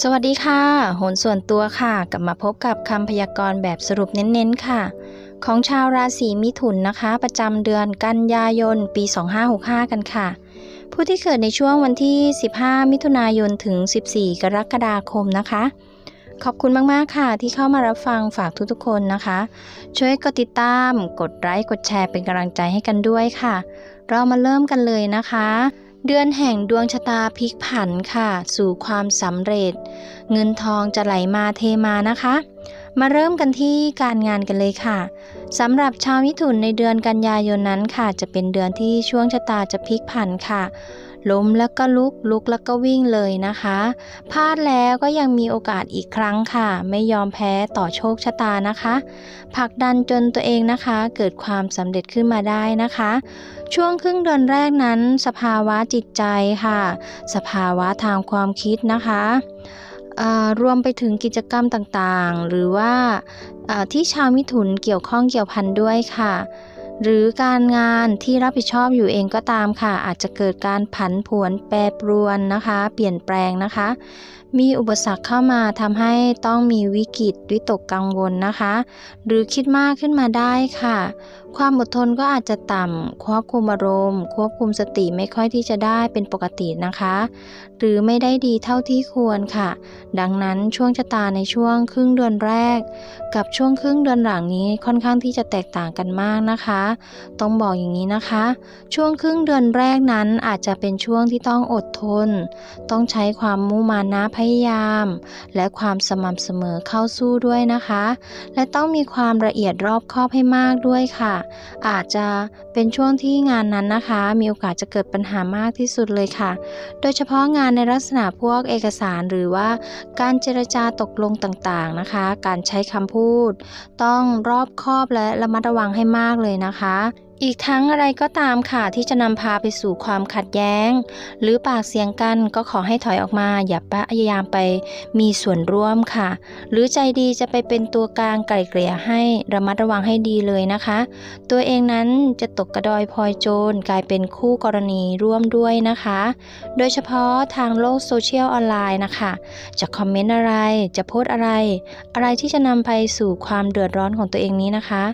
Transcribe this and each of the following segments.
สวัสดีค่ะ โหนส่วนตัวค่ะ กลับมาพบกับคำพยากรณ์แบบสรุปเน้นๆค่ะ ของชาวราศีมิถุนนะคะ ประจำเดือนกันยายน ปี 2565 กันค่ะ ผู้ที่เกิดในช่วงวันที่ 15 มิถุนายนถึง 14 กรกฎาคมนะคะ ขอบคุณมากๆค่ะ ที่เข้ามารับฟังฝากทุกๆคนนะคะ ช่วยกดติดตาม กดไลค์กดแชร์เป็นกำลังใจให้กันด้วยค่ะ เรามาเริ่มกันเลยนะคะ เดือนแห่งดวงชะตาพลิกผันค่ะ สู่ความสำเร็จ เงินทองจะไหลมาเทมานะคะ มาเริ่มกันที่การงานกันเลยค่ะสำหรับชาวมิถุนในเดือนกันยายนนั้นค่ะ จะเป็นเดือนที่ช่วงชะตาจะพลิกผันค่ะ ล้มแล้วก็ลุกลุกแล้วก็วิ่งเลยนะคะพลาดแล้วก็ยังมีโอกาสอีกครั้งค่ะ ไม่ยอมแพ้ต่อโชคชะตานะคะผลักดันจนตัวเองนะคะ เกิดความสำเร็จขึ้นมาได้นะคะ ช่วงครึ่งเดือนแรกนั้น สภาวะจิตใจค่ะ สภาวะทางความคิดนะคะรวมไปถึงกิจกรรมต่างๆ หรือว่าที่ชาวมิถุนเกี่ยวข้องเกี่ยวพันด้วยค่ะ หรือการงานที่รับผิดชอบอยู่เองก็ตามค่ะ อาจจะเกิดการผันผวนแปรปรวนนะคะ เปลี่ยนแปลงนะคะ มีอุปสรรคเข้ามาทำให้ต้องมีวิกฤตวิตกกังวลนะคะ หรือคิดมากขึ้นมาได้ค่ะ ความอดทนก็อาจจะต่ำควบคุมอารมณ์ ควบคุมสติไม่ค่อยที่จะได้เป็นปกตินะคะ หรือไม่ได้ดีเท่าที่ควรค่ะ ดังนั้นช่วงชะตาในช่วงครึ่งเดือนแรก กับช่วงครึ่งเดือนหลังนี้ค่อนข้างที่จะแตกต่างกันมากนะคะ ต้องบอกอย่างนี้นะคะ ช่วงครึ่งเดือนแรกนั้นอาจจะเป็นช่วงที่ต้องอดทน ต้องใช้ความมุ่มานะพยายาม และความสม่ำเสมอเข้าสู้ด้วยนะคะ และต้องมีความละเอียดรอบคอบให้มากด้วยค่ะ อาจจะเป็นช่วงที่งานนั้นนะคะ มีโอกาสจะเกิดปัญหามากที่สุดเลยค่ะ โดยเฉพาะงานในลักษณะพวกเอกสารหรือว่าการเจรจาตกลงต่างๆนะคะ การใช้คำพูด ต้องรอบคอบและระมัดระวังให้มากเลยนะคะ อีกทั้งอะไรก็ตามค่ะที่จะนำพาไปสู่ความขัดแย้ง หรือปากเสียงกันก็ขอให้ถอยออกมา อย่าพยายามไปมีส่วนร่วมค่ะ หรือใจดีจะไปเป็นตัวกลางไกล่เกลี่ยให้ระมัดระวังให้ดีเลยนะคะ ตัวเองนั้นจะตกกระดอยพลอยโจรกลายเป็นคู่กรณีร่วมด้วยนะคะ โดยเฉพาะทางโลกโซเชียลออนไลน์นะคะจะคอมเมนต์อะไรจะโพสอะไร อะไรที่จะนำไปสู่ความเดือดร้อนของตัวเองนี้นะคะ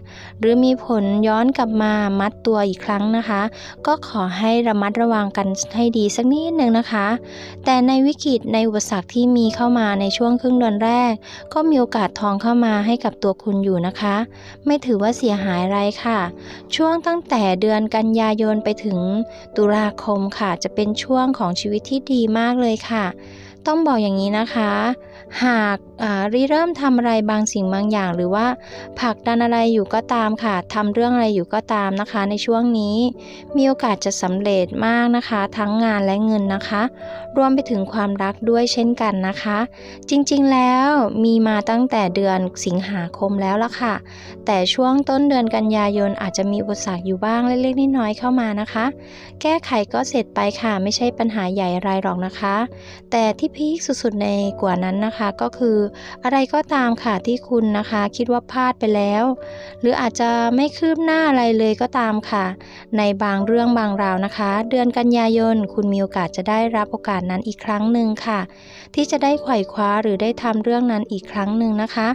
หรือมีผลย้อนกลับมามัดตัวอีกครั้งนะคะ ก็ขอให้ระมัดระวังกันให้ดีสักนิดนึงนะคะ แต่ในวิกฤตในอุปสรรคที่มีเข้ามาในช่วงครึ่งเดือนแรก ก็มีโอกาสทองเข้ามาให้กับตัวคุณอยู่นะคะ ไม่ถือว่าเสียหายอะไรค่ะ ช่วงตั้งแต่เดือนกันยายนไปถึงตุลาคมค่ะ จะเป็นช่วงของชีวิตที่ดีมากเลยค่ะ ต้องบอกอย่างนี้นะคะ หาก ริเริ่มทำอะไรบางสิ่งบางอย่าง หรือว่าผลักดันอะไรอยู่ก็ตามค่ะทำเรื่องอะไรอยู่ก็ตามนะคะ ในช่วงนี้ มีโอกาสจะสำเร็จมากนะคะ ทั้งงานและเงินนะคะ รวมไปถึงความรักด้วยเช่นกันนะคะ จริงๆแล้วมีมาตั้งแต่เดือนสิงหาคมแล้วละค่ะ แต่ช่วงต้นเดือนกันยายนอาจจะมีอุปสรรคอยู่บ้างเล็กๆน้อยๆเข้ามานะคะ แก้ไขก็เสร็จไปค่ะ ไม่ใช่ปัญหาใหญ่อะไรหรอกนะคะ แต่ที่พีคสุดๆในกว่านั้นนะคะก็คืออะไรก็ตามค่ะที่คุณนะคะ คิดว่าพลาดไปแล้ว หรืออาจจะไม่คืบหน้าอะไรเลยก็ตามค่ะ ในบางเรื่องบางราวนะคะ เดือนกันยายนคุณมีโอกาสจะได้รับโอกาสนั้นอีกครั้งหนึ่งค่ะ ที่จะได้ไขว่คว้าหรือได้ทำเรื่องนั้นอีกครั้งหนึ่งนะคะ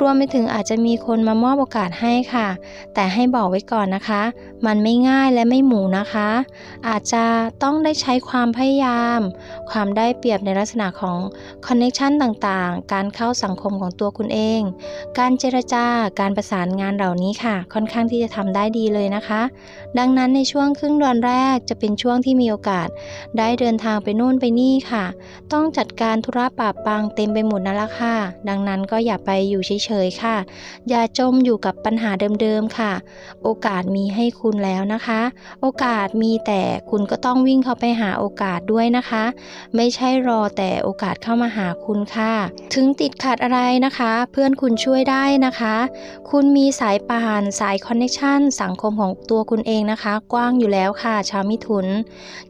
รวมไปถึงอาจจะมีคนมามอบโอกาสให้ค่ะ แต่ให้บอกไว้ก่อนนะคะ มันไม่ง่ายและไม่หมูนะคะ อาจจะต้องได้ใช้ความพยายาม ความได้เปรียบในลักษณะของคอนเน c ชันต่างๆ การเข้าสังคมของตัวคุณเอง การเจรจาการประสานงานเหล่านี้ค่ะ ค่อนข้างที่จะทำได้ดีเลยนะคะ ดังนั้นในช่วงครึ่งเดือนแรกจะเป็นช่วงที่มีโอกาส ได้เดินทางไปนู่นไปนี่ค่ะ ต้องจัดการธุระปราบปังเต็มไปหมดนั่นละค่ะ ดังนั้นก็อย่าไปอยู่เฉยๆค่ะ อย่าจมอยู่กับปัญหาเดิมๆค่ะ โอกาสมีให้คุณแล้วนะคะ โอกาสมีแต่คุณก็ต้องวิ่งเข้าไปหาโอกาสด้วยนะคะ ไม่ใช่รอแต่โอกาสเข้ามาหาคุณค่ะ ถึงติดขัดอะไรนะคะ เพื่อนคุณช่วยได้นะคะ คุณมีสายป่านสายคอนเนคชันสังคมของตัวคุณเองนะคะ กว้างอยู่แล้วค่ะ ชาวมิถุน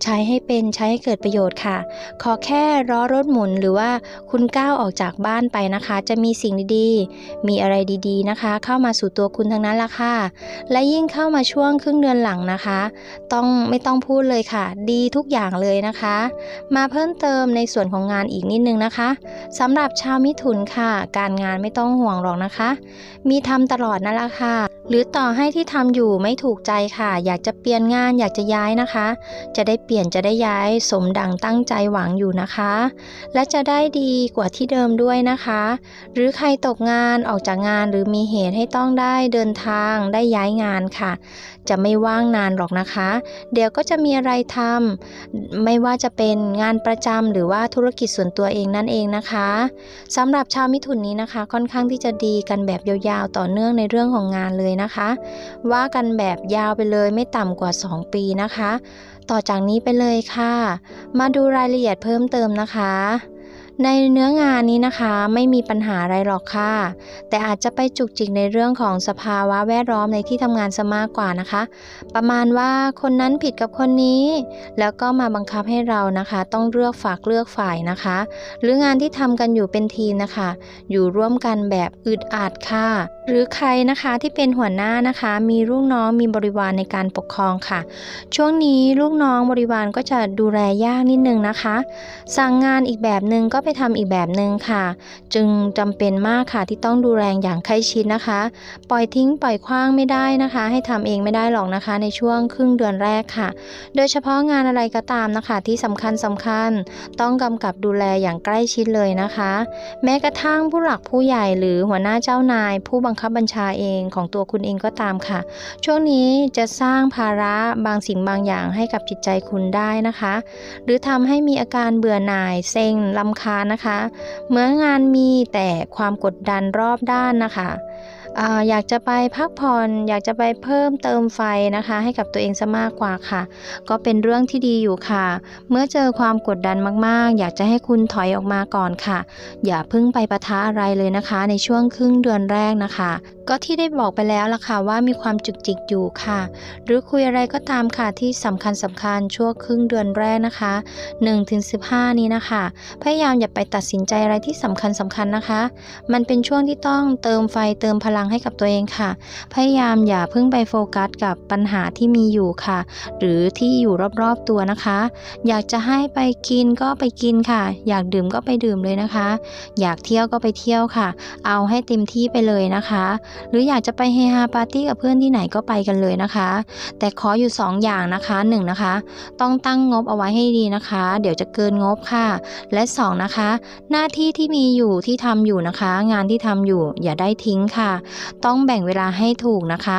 ใช้ให้เป็นใช้ให้เกิดประโยชน์ค่ะ ขอแค่ล้อรถหมุนหรือว่าคุณก้าวออกจากบ้านไปนะคะ จะมีสิ่งดีๆ มีอะไรดีๆนะคะ เข้ามาสู่ตัวคุณทั้งนั้นละค่ะ และยิ่งเข้ามาช่วงครึ่งเดือนหลังนะคะ ต้องไม่ต้องพูดเลยค่ะ ดีทุกอย่างเลยนะคะ มาเพิ่มเติมในส่วนของงานอีกนิดนึงนะคะสำหรับชาวมิถุนค่ะ การงานไม่ต้องห่วงหรอกนะคะ มีทำตลอดนั่นแหละค่ะ หรือต่อให้ที่ทำอยู่ไม่ถูกใจค่ะ อยากจะเปลี่ยนงานอยากจะย้ายนะคะ จะได้เปลี่ยนจะได้ย้ายสมดังตั้งใจหวังอยู่นะคะ และจะได้ดีกว่าที่เดิมด้วยนะคะ หรือใครตกงานออกจากงานหรือมีเหตุให้ต้องได้เดินทางได้ย้ายงานค่ะ จะไม่ว่างนานหรอกนะคะ เดี๋ยวก็จะมีอะไรทำไม่ว่าจะเป็นงานประจำหรือว่าธุรกิจส่วนตัวเองนั่นเองนะคะสำหรับชาวมิถุนนี้นะคะ ค่อนข้างที่จะดีกันแบบยาวๆต่อเนื่องในเรื่องของงานเลยนะคะ ว่ากันแบบยาวไปเลยไม่ต่ำกว่า 2 ปีนะคะ ต่อจากนี้ไปเลยค่ะ มาดูรายละเอียดเพิ่มเติมนะคะ ในเนื้องานนี้นะคะไม่มีปัญหาอะไรหรอกค่ะ แต่อาจจะไปจุกจิกในเรื่องของสภาวะแวดล้อมในที่ทำงานซะมากกว่านะคะ ประมาณว่าคนนั้นผิดกับคนนี้ แล้วก็มาบังคับให้เรานะคะ ต้องเลือกฝากเลือกฝ่ายนะคะ หรืองานที่ทำกันอยู่เป็นทีมนะคะ อยู่ร่วมกันแบบอึดอัดค่ะ หรือใครนะคะที่เป็นหัวหน้านะคะ มีลูกน้องมีบริวารในการปกครองค่ะ ช่วงนี้ลูกน้องบริวารก็จะดูแลยากนิดนึงนะคะ สั่งงานอีกแบบหนึ่งก็ไปทำอีกแบบหนึ่งค่ะ จึงจำเป็นมากค่ะที่ต้องดูแลอย่างใกล้ชิดนะคะ ปล่อยทิ้งปล่อยคว้างไม่ได้นะคะ ให้ทำเองไม่ได้หรอกนะคะ ในช่วงครึ่งเดือนแรกค่ะ โดยเฉพาะงานอะไรก็ตามนะคะ ที่สำคัญสำคัญ ต้องกำกับดูแลอย่างใกล้ชิดเลยนะคะ แม้กระทั่งผู้หลักผู้ใหญ่หรือหัวหน้าเจ้านาย ผู้บังคับบัญชาเองของตัวคุณเองก็ตามค่ะ ช่วงนี้จะสร้างภาระบางสิ่งบางอย่างให้กับจิตใจคุณได้นะคะ หรือทำให้มีอาการเบื่อหน่ายเซ็งลำคาญนะคะ เมื่องานมีแต่ความกดดันรอบด้านนะคะอาอยากจะไปพักผ่อนอยากจะไปเพิ่มเติมไฟนะคะ ให้กับตัวเองซะมากกว่าค่ะ ก็เป็นเรื่องที่ดีอยู่ค่ะ เมื่อเจอความกดดันมากๆ อยากจะให้คุณถอยออกมาก่อนค่ะ อย่าเพิ่งไปปะทะอะไรเลยนะคะ ในช่วงครึ่งเดือนแรกนะคะก็ที่ได้บอกไปแล้วล่ะค่ะว่ามีความจุกจิกอยู่ค่ะ หรือคุยอะไรก็ตามค่ะที่สำคัญสำคัญช่วงครึ่งเดือนแรกนะคะ1-15 นี้นะคะ พยายามอย่าไปตัดสินใจอะไรที่สำคัญสำคัญนะคะ มันเป็นช่วงที่ต้องเติมไฟเติมพลังให้กับตัวเองค่ะ พยายามอย่าเพิ่งไปโฟกัสกับปัญหาที่มีอยู่ค่ะ หรือที่อยู่รอบๆตัวนะคะ อยากจะให้ไปกินก็ไปกินค่ะ อยากดื่มก็ไปดื่มเลยนะคะ อยากเที่ยวก็ไปเที่ยวค่ะ เอาให้เต็มที่ไปเลยนะคะหรืออยากจะไปเฮฮาปาร์ตี้กับเพื่อนที่ไหนก็ไปกันเลยนะคะ แต่ขออยู่ 2 อย่างนะคะ1นนะคะ ต้องตั้งงบเอาไว้ให้ดีนะคะ เดี๋ยวจะเกินงบค่ะ และ 2 นะคะ หน้าที่ที่มีอยู่ที่ทำอยู่นะคะ งานที่ทำอยู่อย่าได้ทิ้งค่ะ ต้องแบ่งเวลาให้ถูกนะคะ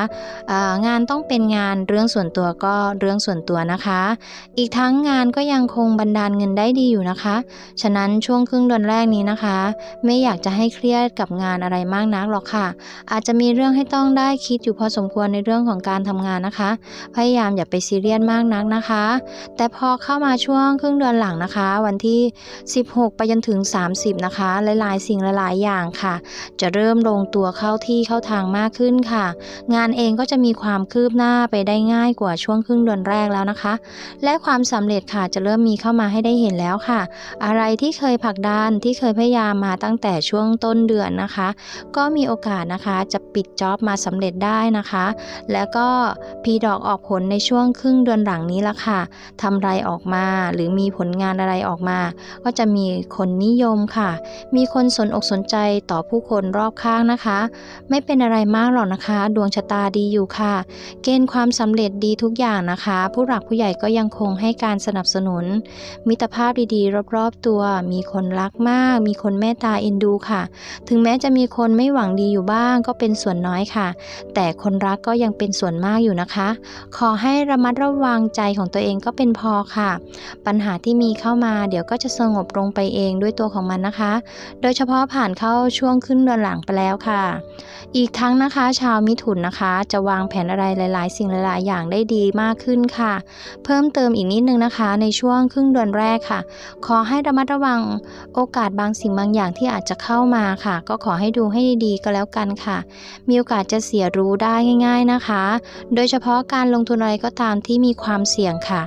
งานต้องเป็นงานเรื่องส่วนตัวก็เรื่องส่วนตัวนะคะ อีกทั้งงานก็ยังคงบันดาลเงินได้ดีอยู่นะคะ ฉะนั้นช่วงครึ่งเดือนแรกนี้นะคะ ไม่อยากจะให้เครียดกับงานอะไรมากนักหรอกค่ะ อาจจะมีเรื่องให้ต้องได้คิดอยู่พอสมควรในเรื่องของการทำงานนะคะ พยายามอย่าไปซีเรียสมากนักนะคะ แต่พอเข้ามาช่วงครึ่งเดือนหลังนะคะ วันที่ 16 ไปจนถึง 30 นะคะ หลายๆ สิ่งหลายๆ อย่างค่ะ จะเริ่มลงตัวเข้าที่เข้าทางมากขึ้นค่ะ งานเองก็จะมีความคืบหน้าไปได้ง่ายกว่าช่วงครึ่งเดือนแรกแล้วนะคะ และความสำเร็จค่ะจะเริ่มมีเข้ามาให้ได้เห็นแล้วค่ะ อะไรที่เคยผลักดันที่เคยพยายามมาตั้งแต่ช่วงต้นเดือนนะคะ ก็มีโอกาสนะคะจะปิดจ็อบมาสำเร็จได้นะคะ แล้วก็ พีดอกออกผลในช่วงครึ่งเดือนหลังนี้ละค่ะทำไรออกมาหรือมีผลงานอะไรออกมา ก็จะมีคนนิยมค่ะ มีคนสนอกสนใจต่อผู้คนรอบข้างนะคะ ไม่เป็นอะไรมากหรอกนะคะ ดวงชะตาดีอยู่ค่ะ เกณฑ์ความสำเร็จดีทุกอย่างนะคะ ผู้หลักผู้ใหญ่ก็ยังคงให้การสนับสนุน มิตรภาพดีๆ รอบๆตัว มีคนรักมาก มีคนเมตตาเอ็นดูค่ะ ถึงแม้จะมีคนไม่หวังดีอยู่บ้างก็เป็นส่วนน้อยค่ะ แต่คนรักก็ยังเป็นส่วนมากอยู่นะนะคะ ขอให้ระมัดระวังใจของตัวเองก็เป็นพอค่ะ ปัญหาที่มีเข้ามาเดี๋ยวก็จะสงบลงไปเองด้วยตัวของมันนะคะ โดยเฉพาะผ่านเข้าช่วงขึ้นเดือนหลังไปแล้วค่ะ อีกทั้งนะคะ ชาวมิถุนนะคะ จะวางแผนอะไรหลาย ๆ สิ่งหลาย ๆ อย่างได้ดีมากขึ้นค่ะ เพิ่มเติมอีกนิดนึงนะคะ ในช่วงครึ่งเดือนแรกค่ะ ขอให้ระมัดระวังโอกาสบางสิ่งบางอย่างที่อาจจะเข้ามาค่ะ ก็ขอให้ดูให้ดีๆก็แล้วกันค่ะ มีโอกาสจะเสียรู้ได้ง่าย ๆนะคะ โดยเฉพาะการลงทุนอะไรก็ตามที่มีความเสี่ยงค่ะ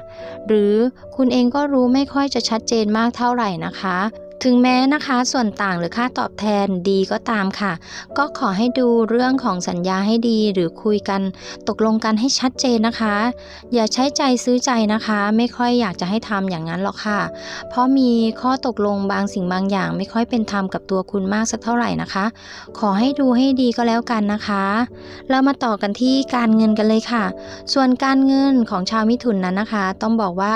หรือคุณเองก็รู้ไม่ค่อยจะชัดเจนมากเท่าไหร่นะคะ ถึงแม้นะคะส่วนต่างหรือค่าตอบแทนดีก็ตามค่ะ ก็ขอให้ดูเรื่องของสัญญาให้ดีหรือคุยกัน ตกลงกันให้ชัดเจนนะคะ อย่าใช้ใจซื้อใจนะคะ ไม่ค่อยอยากจะให้ทำอย่างนั้นหรอกค่ะ เพราะมีข้อตกลงบางสิ่งบางอย่าง ไม่ค่อยเป็นธรรมกับตัวคุณมากสักเท่าไหร่นะคะ ขอให้ดูให้ดีก็แล้วกันนะคะ เรามาต่อกันที่การเงินกันเลยค่ะ ส่วนการเงินของชาวมิถุนนั้นนะคะ ต้องบอกว่า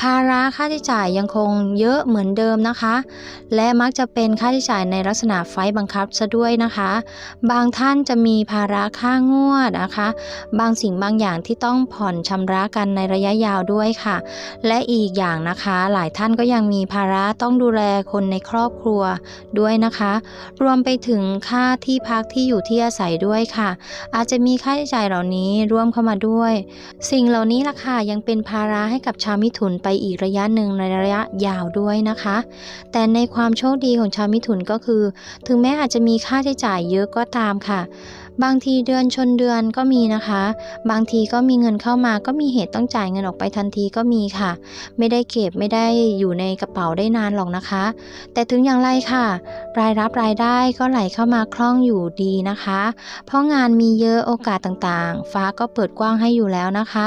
ภาระค่าใช้จ่ายยังคงเยอะเหมือนเดิมนะคะและมักจะเป็นค่าใช้จ่ายในลักษณะไฟล์บังคับซะด้วยนะคะ บางท่านจะมีภาระค่างวดนะคะ บางสิ่งบางอย่างที่ต้องผ่อนชำระกันในระยะยาวด้วยค่ะ และอีกอย่างนะคะหลายท่านก็ยังมีภาระต้องดูแลคนในครอบครัวด้วยนะคะ รวมไปถึงค่าที่พักที่อยู่ที่อาศัยด้วยค่ะ อาจจะมีค่าใช้จ่ายเหล่านี้ร่วมเข้ามาด้วย สิ่งเหล่านี้ล่ะค่ะยังเป็นภาระให้กับชาวมิถุนไปอีกระยะหนึ่งในระยะยาวด้วยนะคะ แต่ในความโชคดีของชาวมิถุนก็คือ ถึงแม้อาจจะมีค่าใช้จ่ายเยอะก็ตามค่ะ บางทีเดือนชนเดือนก็มีนะคะ บางทีก็มีเงินเข้ามาก็มีเหตุต้องจ่ายเงินออกไปทันทีก็มีค่ะ ไม่ได้เก็บไม่ได้อยู่ในกระเป๋าได้นานหรอกนะคะ แต่ถึงอย่างไรค่ะ รายรับรายได้ก็ไหลเข้ามาคล่องอยู่ดีนะคะ เพราะงานมีเยอะโอกาสต่างๆ ฟ้าก็เปิดกว้างให้อยู่แล้วนะคะ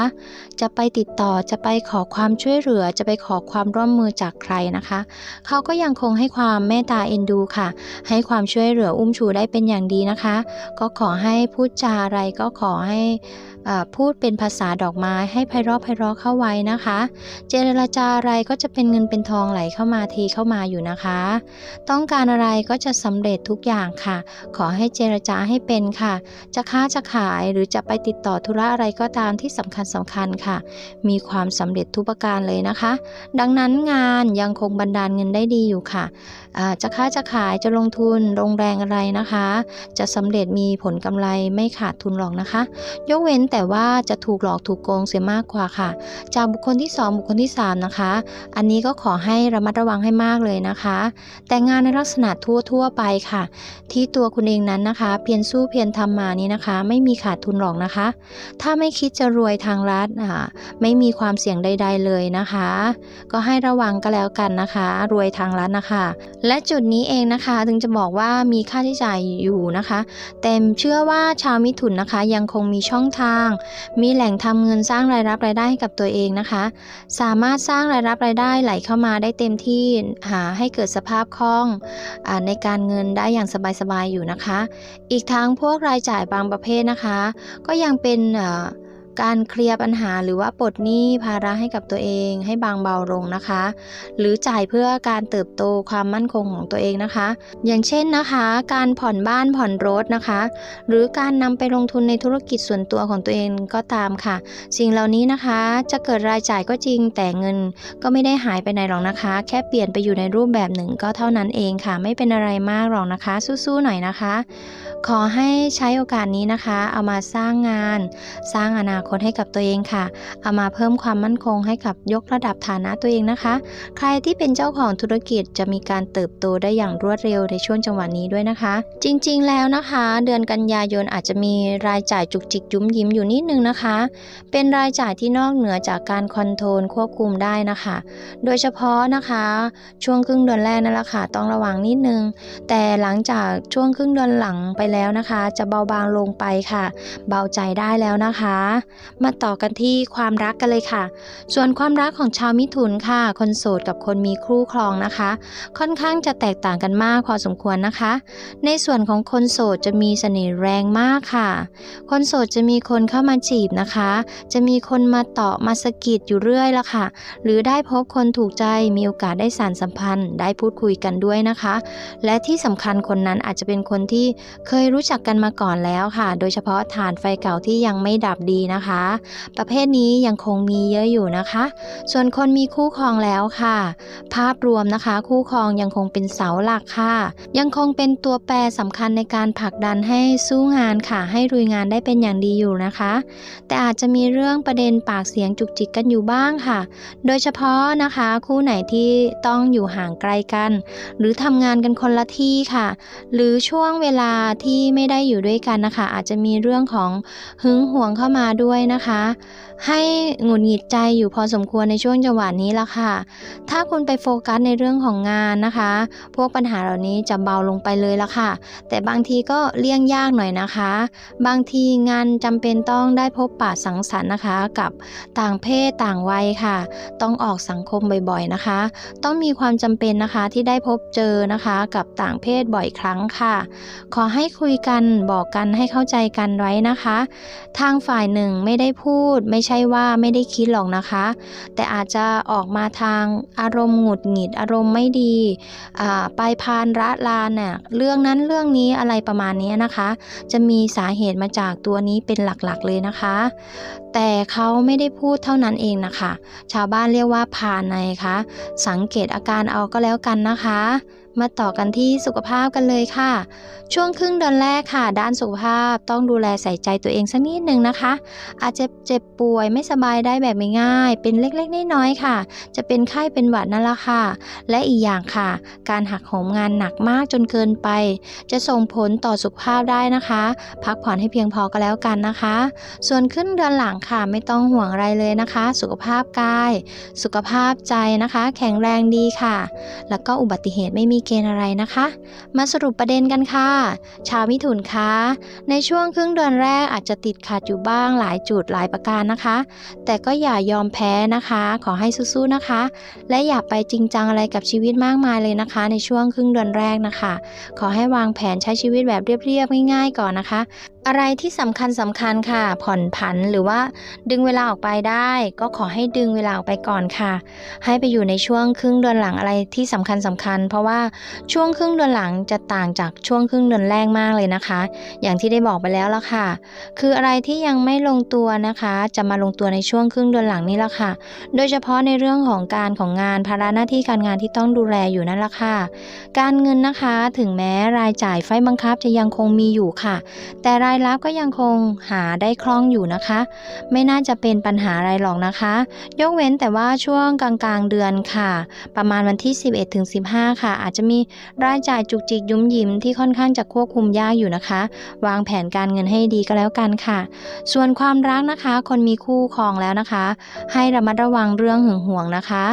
จะไปติดต่อจะไปขอความช่วยเหลือจะไปขอความร่วมมือจากใครนะคะ เขาก็ยังคงให้ความเมตตาเอ็นดูค่ะ ให้ความช่วยเหลืออุ้มชูได้เป็นอย่างดีนะคะ ก็ขอให้พูดจาอะไรก็ขอให้พูดเป็นภาษาดอกไม้ให้ไพเราะไพเราะเข้าไว้นะคะ เจรจาอะไรก็จะเป็นเงินเป็นทองไหลเข้ามาทีเข้ามาอยู่นะคะ ต้องการอะไรก็จะสำเร็จทุกอย่างค่ะ ขอให้เจรจาให้เป็นค่ะ จะค้าจะขายหรือจะไปติดต่อธุระอะไรก็ตามที่สำคัญสำคัญค่ะ มีความสำเร็จทุกประการเลยนะคะ ดังนั้นงานยังคงบันดาลเงินได้ดีอยู่ค่ะจะค้าจะขายจะลงทุนลงแรงอะไรนะคะ จะสำเร็จมีผลกำไรไม่ขาดทุนหรอกนะคะ ยกเว้นแต่ว่าจะถูกหลอกถูกโกงเสียมากกว่าค่ะ จากบุคคลที่ 2 บุคคลที่ 3 นะคะ อันนี้ก็ขอให้ระมัดระวังให้มากเลยนะคะ แต่งานในลักษณะทั่วๆไปค่ะ ที่ตัวคุณเองนั้นนะคะ เพียรสู้เพียรทำมานี้นะคะ ไม่มีขาดทุนหรอกนะคะ ถ้าไม่คิดจะรวยทางรัฐอ่าไม่มีความเสี่ยงใด ๆเลยนะคะ ก็ให้ระวังก็แล้วกันนะคะ รวยทางรัฐนะคะ และจุดนี้เองนะคะถึงจะบอกว่ามีค่าใช้จ่ายอยู่นะคะ แต่เชื่อว่าชาวมิถุนนะคะ ยังคงมีช่องทางมีแหล่งทำเงินสร้างรายรับรายได้ให้กับตัวเองนะคะ สามารถสร้างรายรับรายได้ไหลเข้ามาได้เต็มที่หาให้เกิดสภาพคล่องอในการเงินได้อย่างสบายๆอยู่นะคะ อีกทั้งพวกรายจ่ายบางประเภทนะคะ ก็ยังเป็นอ่อ การเคลียร์ปัญหาหรือว่าปลดหนี้ภาระให้กับตัวเองให้บางเบาลงนะคะ หรือจ่ายเพื่อการเติบโตความมั่นคงของตัวเองนะคะ อย่างเช่นนะคะ การผ่อนบ้านผ่อนรถนะคะ หรือการนำไปลงทุนในธุรกิจส่วนตัวของตัวเองก็ตามค่ะ สิ่งเหล่านี้นะคะจะเกิดรายจ่ายก็จริงแต่เงินก็ไม่ได้หายไปไหนหรอกนะคะ แค่เปลี่ยนไปอยู่ในรูปแบบหนึ่งก็เท่านั้นเองค่ะ ไม่เป็นอะไรมากหรอกนะคะ สู้ๆหน่อยนะคะ ขอให้ใช้โอกาสนี้นะคะ เอามาสร้างงาน สร้างอนาคตให้กับตัวเองค่ะ เอามาเพิ่มความมั่นคงให้กับยกระดับฐานะตัวเองนะคะ ใครที่เป็นเจ้าของธุรกิจจะมีการเติบโตได้อย่างรวดเร็วในช่วงจังหวะนี้ด้วยนะคะ จริงๆแล้วนะคะ เดือนกันยายนอาจจะมีรายจ่ายจุกจิกยุ้มยิ้มอยู่นิดนึงนะคะ เป็นรายจ่ายที่นอกเหนือจากการคอนโทรลควบคุมได้นะคะ โดยเฉพาะนะคะช่วงครึ่งเดือนแรกนั่นแหละค่ะต้องระวังนิดนึง แต่หลังจากช่วงครึ่งเดือนหลังไปแล้วนะคะ จะเบาบางลงไปค่ะ เบาใจได้แล้วนะคะมาต่อกันที่ความรักกันเลยค่ะ ส่วนความรักของชาวมิถุนค่ะ คนโสดกับคนมีคู่ครองนะคะ ค่อนข้างจะแตกต่างกันมากพอสมควรนะคะ ในส่วนของคนโสดจะมีเสน่ห์แรงมากค่ะ คนโสดจะมีคนเข้ามาจีบนะคะ จะมีคนมาตาะมาสะกิดอยู่เรื่อยละค่ะ หรือได้พบคนถูกใจมีโอกาสได้สานสัมพันธ์ ได้พูดคุยกันด้วยนะคะ และที่สำคัญคนนั้นอาจจะเป็นคนที่เคยรู้จักกันมาก่อนแล้วค่ะ โดยเฉพาะฐานไฟเก่าที่ยังไม่ดับดีนะนะคะ ประเภทนี้ยังคงมีเยอะอยู่นะคะ ส่วนคนมีคู่ครองแล้วค่ะ ภาพรวมนะคะ คู่ครองยังคงเป็นเสาหลักค่ะ ยังคงเป็นตัวแปรสำคัญในการผลักดันให้สู้งานค่ะ ให้รุยงานได้เป็นอย่างดีอยู่นะคะ แต่อาจจะมีเรื่องประเด็นปากเสียงจุกจิกกันอยู่บ้างค่ะ โดยเฉพาะนะคะ คู่ไหนที่ต้องอยู่ห่างไกลกัน หรือทำงานกันคนละที่ค่ะ หรือช่วงเวลาที่ไม่ได้อยู่ด้วยกันนะคะ อาจจะมีเรื่องของหึงหวงเข้ามาด้วยยนะคะ ให้หงุดหงิดใจอยู่พอสมควรในช่วงจังหวะนี้ละค่ะ ถ้าคุณไปโฟกัสในเรื่องของงานนะคะ พวกปัญหาเหล่านี้จะเบาลงไปเลยละค่ะ แต่บางทีก็เลี่ยงยากหน่อยนะคะ บางทีงานจำเป็นต้องได้พบปะสังสรรค์นะคะ กับต่างเพศต่างวัยค่ะ ต้องออกสังคมบ่อยๆนะคะ ต้องมีความจำเป็นนะคะที่ได้พบเจอนะคะ กับต่างเพศบ่อยครั้งค่ะ ขอให้คุยกันบอกกันให้เข้าใจกันไว้นะคะ ทางฝ่ายหนึ่งไม่ได้พูดไม่ใช่ช่ว่าไม่ได้คิดหรอกนะคะ แต่อาจจะออกมาทางอารมณ์หงุดหงิด อารมณ์ไม่ดีไปพานระลานเนี่ยเรื่องนั้นเรื่องนี้อะไรประมาณนี้นะคะ จะมีสาเหตุมาจากตัวนี้เป็นหลักๆเลยนะคะ แต่เขาไม่ได้พูดเท่านั้นเองนะคะ ชาวบ้านเรียกว่าพานในคะสังเกตอาการเอาก็แล้วกันนะคะ มาต่อกันที่สุขภาพกันเลยค่ะ ช่วงครึ่งเดือนแรกค่ะ ด้านสุขภาพต้องดูแลใส่ใจตัวเองสักนิดหนึ่งนะคะ อาจจะเจ็บป่วยไม่สบายได้แบบไม่ง่าย เป็นเล็กๆน้อยๆค่ะ จะเป็นไข้เป็นหวัดนั่นแหละค่ะ และอีกอย่างค่ะ การหักโหมงานหนักมากจนเกินไป จะส่งผลต่อสุขภาพได้นะคะ พักผ่อนให้เพียงพอก็แล้วกันนะคะ ส่วนขึ้นเดือนหลังค่ะไม่ต้องห่วงอะไรเลยนะคะ สุขภาพกาย สุขภาพใจนะคะ แข็งแรงดีค่ะ แล้วก็อุบัติเหตุไม่มีเกณฑ์อะไรนะคะ มาสรุปประเด็นกันค่ะ ชาวมิถุนคะในช่วงครึ่งเดือนแรกอาจจะติดขัดอยู่บ้างหลายจุดหลายประการนะคะ แต่ก็อย่ายอมแพ้นะคะ ขอให้สู้ๆนะคะ และอย่าไปจริงจังอะไรกับชีวิตมากมายเลยนะคะ ในช่วงครึ่งเดือนแรกนะคะ ขอให้วางแผนใช้ชีวิตแบบเรียบๆง่าย ๆ ก่อนนะคะอะไรที่สำคัญสำคัญค่ะ ผ่อนผันหรือว่าดึงเวลาออกไปได้ ก็ขอให้ดึงเวลาออกไปก่อนค่ะ ให้ไปอยู่ในช่วงครึ่งเดือนหลังอะไรที่สำคัญสำคัญ เพราะว่าช่วงครึ่งเดือนหลังจะต่างจากช่วงครึ่งเดือนแรกมากเลยนะคะ อย่างที่ได้บอกไปแล้วละค่ะ คืออะไรที่ยังไม่ลงตัวนะคะ จะมาลงตัวในช่วงครึ่งเดือนหลังนี่ละค่ะ โดยเฉพาะในเรื่องของการของงานภาระหน้าที่การงานที่ต้องดูแลอยู่นั่นละค่ะ การเงินนะคะถึงแม้รายจ่ายไฟบังคับจะยังคงมีอยู่ค่ะ แต่รายรับก็ยังคงหาได้คล่องอยู่นะคะ ไม่น่าจะเป็นปัญหาอะไรหรอกนะคะ ยกเว้นแต่ว่าช่วงกลางๆเดือนค่ะ ประมาณวันที่ 11ถึง15 ค่ะ อาจจะมีรายจ่ายจุกจิกยุ้มยิ้มที่ค่อนข้างจะควบคุมยากอยู่นะคะ วางแผนการเงินให้ดีก็แล้วกันค่ะ ส่วนความรักนะคะ คนมีคู่ครองแล้วนะคะ ให้ระมัดระวังเรื่องหึงหวงนะคะ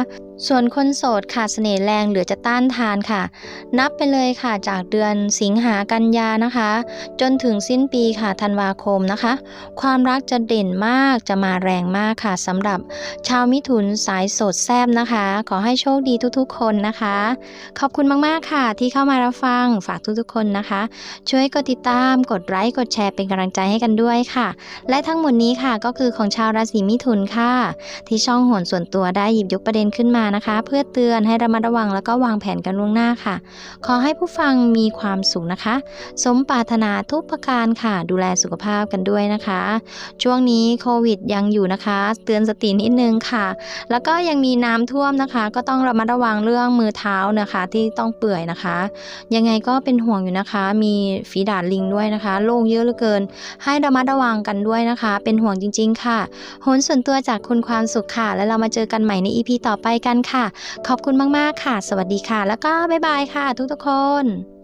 ส่วนคนโสดค่ะเสน่ห์แรงเหลือจะต้านทานค่ะ นับไปเลยค่ะจากเดือนสิงหากันยานะคะ จนถึงสิ้นปีค่ะธันวาคมนะคะ ความรักจะเด่นมากจะมาแรงมากค่ะสำหรับชาวมิถุนสายโสดแซบนะคะ ขอให้โชคดีทุกๆ คนนะคะ ขอบคุณมากๆค่ะ ที่เข้ามารับฟังฝากทุกๆ คนนะคะ ช่วยกดติดตามกดไลค์กดแชร์เป็นกำลังใจให้กันด้วยค่ะ และทั้งหมดนี้ค่ะก็คือของชาวราศีมิถุนค่ะ ที่ช่องโหนส่วนตัวได้หยิบยกประเด็นขึ้นมานะคะ เพื่อเตือนให้ระมัดระวังแล้วก็วางแผนกันล่วงหน้าค่ะ ขอให้ผู้ฟังมีความสุขนะคะ สมปรารถนาทุกประการค่ะ ดูแลสุขภาพกันด้วยนะคะ ช่วงนี้โควิดยังอยู่นะคะ เตือนสตินิดนึงค่ะ แล้วก็ยังมีน้ำท่วมนะคะ ก็ต้องระมัดระวังเรื่องมือเท้านะคะ ที่ต้องเปื่อยนะคะ ยังไงก็เป็นห่วงอยู่นะคะ มีฝีดาดลิงด้วยนะคะโรคเยอะเหลือเกิน ให้ระมัดระวังกันด้วยนะคะ เป็นห่วงจริง ๆ ค่ะโหนส่วนตัวจากคุณความสุขค่ะ แล้วเรามาเจอกันใหม่ใน EP ต่อไปกันค่ะ ขอบคุณมาก ๆ ค่ะ สวัสดีค่ะ แล้วก็บ๊ายบายค่ะ ทุกๆคน